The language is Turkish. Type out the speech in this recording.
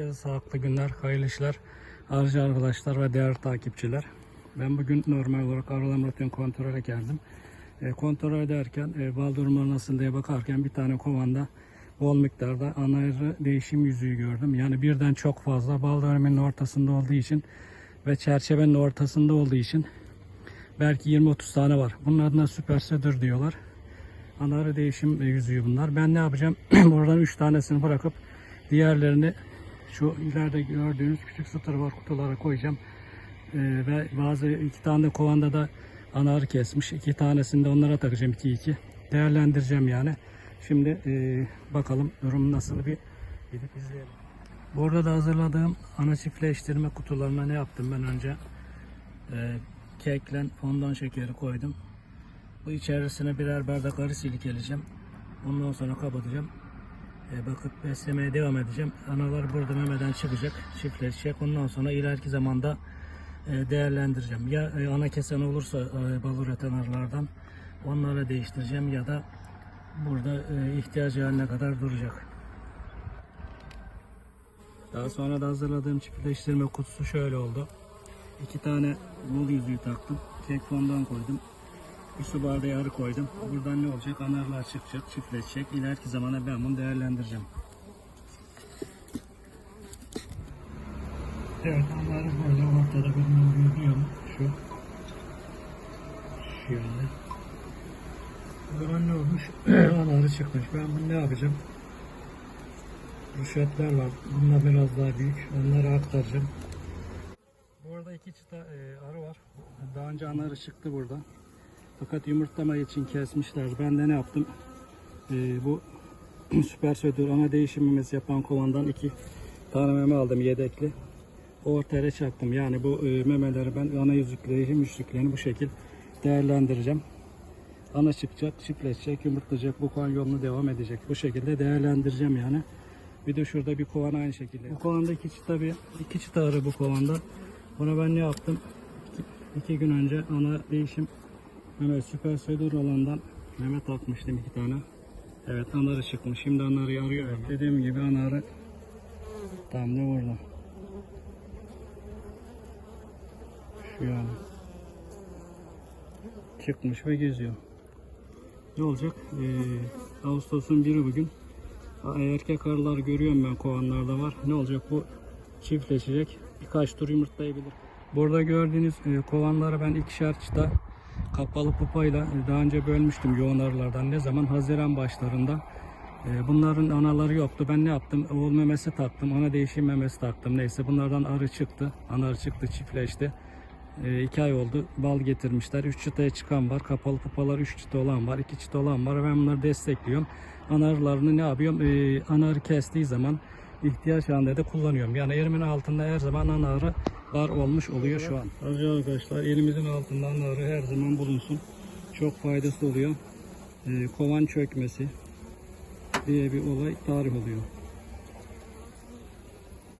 Herkese sağlıklı günler, hayırlı işler, arıcı arkadaşlar ve değerli takipçiler. Ben bugün normal olarak arılarım rutin kontrole geldim. E, kontrol ederken e, bal durumu nasıl diye bakarken bir tane kovanda bol miktarda anarı değişim yüzüğü gördüm. Yani birden çok fazla bal döneminin ortasında olduğu için ve çerçevenin ortasında olduğu için belki 20-30 tane var. Bunun adına süper sedur diyorlar. Anarı değişim yüzüğü bunlar. Ben ne yapacağım? Buradan 3 tanesini bırakıp diğerlerini şu ileride gördüğünüz küçük sıtır var kutulara koyacağım. Ee, ve bazı iki tane de kovanda da anarı kesmiş. İki tanesini de onlara takacağım 2-2. Değerlendireceğim yani. Şimdi e, bakalım durum nasıl bir gidip izleyelim. Burada da hazırladığım ana çiftleştirme kutularına ne yaptım ben önce? Ee, kekle fondant şekeri koydum. Bu içerisine birer bardak arı silikeleyeceğim. Ondan sonra kapatacağım. E, bakıp beslemeye devam edeceğim. Analar burada memeden çıkacak, çiftleşecek. Ondan sonra ileriki zamanda e, değerlendireceğim. Ya e, ana kesen olursa bal üreten arılardan onları değiştireceğim ya da burada ihtiyacı haline kadar duracak. Daha sonra da hazırladığım çiftleştirme kutusu şöyle oldu. İki tane bul yüzüğü taktım. Kek fondan koydum. Bir su bardağı arı koydum. Buradan ne olacak? Anarlar çıkacak, çiftleşecek. İleriki zamana ben bunu değerlendireceğim. Evet, anarı böyle ortada bilmem görünüyor mu? Şu. Şu yönde. Buradan ne olmuş? anarı çıkmış. Ben bunu ne yapacağım? Rüşvetler var. Bunlar biraz daha büyük. Onları aktaracağım. Burada iki çıta e, arı var. Daha önce anarı çıktı burada. Fakat yumurtlama için kesmişler. Ben de ne yaptım? E, bu süper södür ana değişimimiz yapan kovandan iki tane meme aldım yedekli. Ortaya çaktım. Yani bu e, memeleri ben ana yüzükleri, müşriklerini bu şekil değerlendireceğim. Ana çıkacak, çiftleşecek, yumurtlayacak. Bu kovan yolunu devam edecek. Bu şekilde değerlendireceğim yani. Bir de şurada bir kovan aynı şekilde. Bu kovanda iki çıta bir iki çıta arı bu kovanda. Buna ben ne yaptım? İki, iki gün önce ana değişim Mehmet süper södür olandan Mehmet takmıştım iki tane. Evet anarı çıkmış. Şimdi anarı arıyor. Evet, dediğim gibi anarı tam da burada. Şu yani. Çıkmış ve geziyor. Ne olacak? Ee, Ağustos'un biri bugün. Erkek arılar görüyorum ben kovanlarda var. Ne olacak bu çiftleşecek. Birkaç tur yumurtlayabilir. Burada gördüğünüz e, kovanları ben ikişer çıta kapalı pupayla e, daha önce bölmüştüm yoğun arılardan. Ne zaman? Haziran başlarında. E, Bunların anaları yoktu. Ben ne yaptım? Oğul memesi taktım. Ana değişim memesi taktım. Neyse bunlardan arı çıktı. Ana çıktı çiftleşti. E, iki ay oldu. Bal getirmişler. Üç çıtaya çıkan var. Kapalı pupalar üç çıta olan var. iki çıta olan var. Ben bunları destekliyorum. Ana arılarını ne yapıyorum? E, ana kestiği zaman ihtiyaç halinde de kullanıyorum. Yani elimin altında her zaman ana arı var olmuş oluyor şu an. Arıcı arkadaşlar elimizin altında ana arı her zaman bulunsun. Çok faydası oluyor. E, kovan çökmesi diye bir olay tarih oluyor.